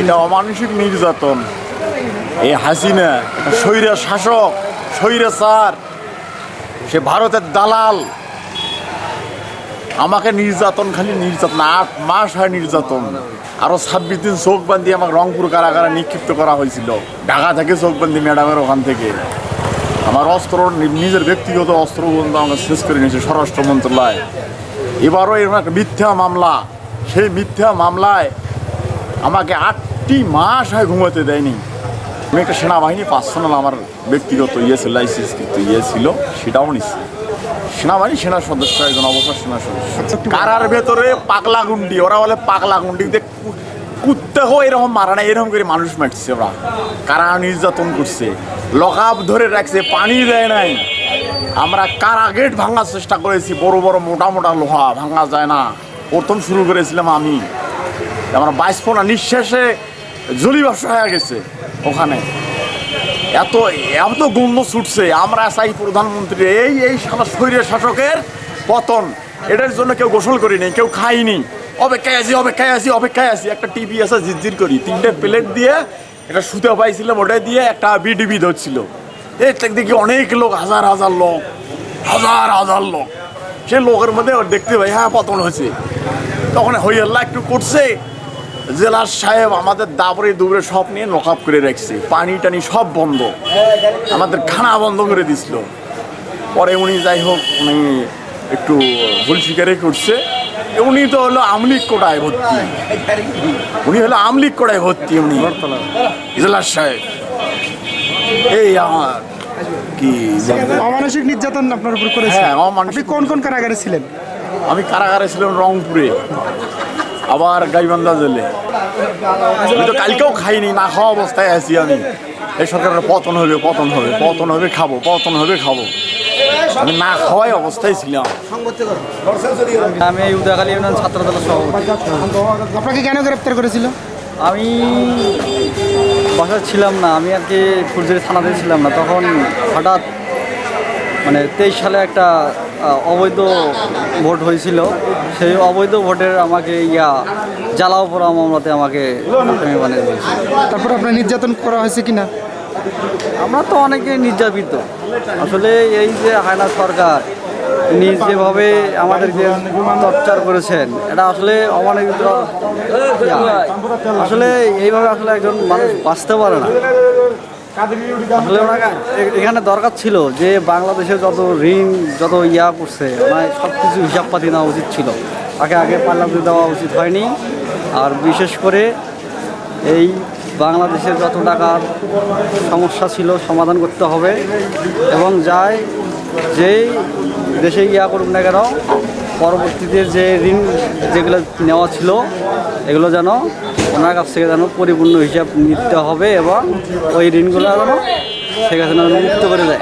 এটা অমানসিক নির্যাতন। এই হাসিনা স্বৈরা শাসক, স্বৈরা স্যার, সে ভারতের দালাল। আমাকে নির্যাতন, খালি নির্যাতন, আট মাস হয় নির্যাতন। আরও ছাব্বিশ দিন চোখ বান্ধি আমাকে রংপুর কারাগারে নিক্ষিপ্ত করা হয়েছিল। ঢাকা থেকে চোখ বান্ধি ম্যাডামের ওখান থেকে। আমার অস্ত্র নিজের ব্যক্তিগত অস্ত্র বন্ধু আমাকে শেষ করে নিয়েছে স্বরাষ্ট্র মন্ত্রণালয়। এবারও এরকম একটা মিথ্যা মামলা। সেই মিথ্যা মামলায় আমাকে আটটি মাস হয় ঘুমাতে দেয়নি। আমি একটা সেনাবাহিনী পার্সোনাল আমার ব্যক্তিগত ইয়ে ছিল লাইসেন্স কিন্তু ইয়ে ছিল সেটাও নিচ্ছি সেনাবাহিনী সেনা সদস্য একজন অবসর সেনা সদস্য। কারার ভেতরে পাগলা গুন্ডি ওরা বলে পাগলা গুন্ডি কুত্তে হো এরকম মারা না এরকম করে মানুষ মারছে ওরা। কারা নির্যাতন করছে? লকাপ ধরে রাখছে পানি দেয় নাই। আমরা কারা গেট ভাঙার চেষ্টা করেছি বড় বড় মোটা মোটা লোহা ভাঙা যায় না। প্রথম শুরু করেছিলাম আমি। আমরা বাইশ ফোনা নিঃশ্বাসে জলিবাস হয়ে গেছে ওখানে। এত এত গন্ধ ছুটছে, আমরা চাই প্রধানমন্ত্রী, এই এই শরীরের শাসকের পতন। এটার জন্য কেউ গোসল করিনি, কেউ খাইনি। অপেক্ষায় আছি অপেক্ষায় আছি অপেক্ষায় আছি। একটা টিভি আছে জিরজির করি। তিনটে প্লেট দিয়ে এটা সুতে পাইছিলাম ওটা দিয়ে একটা বিডিবি ধরছিল। এই দেখি অনেক লোক, হাজার হাজার লোক, হাজার হাজার লোক। সে লোকের মধ্যে দেখতে পাই হ্যাঁ পতন হয়েছে। তখন হইয়াল্লা একটু করছে জেলার সাহেব আমাদের দাবরে দুবরে সব নিয়ে নকাপ করে রাখছে। পানি টানি সব বন্ধ। আমাদের খানা বন্ধ করে দিছিল। পরে উনি যাই হোক উনি একটু ভুল স্বীকারই করছে। উনি তো হলো আমলিক কোটায় ভর্তি। উনি হলো আমলিক কোটায় ভর্তি উনি। জেলার সাহেব। এই আমার কি অমানসিক নির্যাতন আপনার উপর করেছে। হ্যাঁ, অমানসিক কোন কোন কারাগারে ছিলেন? আমি কারাগারে ছিলাম রংপুরে। আবার গাইবান্ধা জেলে। আমি তো কালকেও খাইনি না খাওয়া অবস্থায় আছি আমি। এই সরকারের পতন হবে পতন হবে পতন হবে খাব পতন হবে খাব। আমি না খাওয়াই অবস্থায় ছিলাম। আমি এই উদয়খালী ইউনিয়ন ছাত্র দলের সভাপতি। আপনাকে কেন গ্রেপ্তার করেছিল? আমি বাসায় ছিলাম না আমি আর কি ফুলঝুরি থানাতে ছিলাম না। তখন হঠাৎ মানে তেইশ সালে একটা অবৈধ ভোট হয়েছিল। সেই অবৈধ ভোটের আমাকে ইয়া জ্বালাও পড়া মামলাতে আমাকে আসামি বানিয়ে দিয়েছে। তারপর আপনার নির্যাতন করা হয়েছে কিনা? আমরা তো অনেকে নির্যাতিত। আসলে এই যে হায়না সরকার তিনি যেভাবে আমাদেরকে টর্চার করেছেন এটা আসলে অমানবিক আসলে এইভাবে আসলে একজন মানুষ বাঁচতে পারে না। এখানে দরকার ছিল যে বাংলাদেশে যত ঋণ যত ইয়া করছে ওনার সব কিছু হিসাবপাতি নেওয়া উচিত ছিল। তাকে আগে পাল্লাতে দেওয়া উচিত হয়নি। আর বিশেষ করে এই বাংলাদেশের যত টাকার সমস্যা ছিল সমাধান করতে হবে। এবং যাই যেই দেশে ইয়া করুক না কেন পরবর্তীতে যে ঋণ যেগুলো নেওয়া ছিল এগুলো যেন ওনার কাছ থেকে যেন পরিপূর্ণ হিসাব নিতে হবে এবং ওই ঋণগুলো যেন কাছে যেন মুক্ত করে দেয়।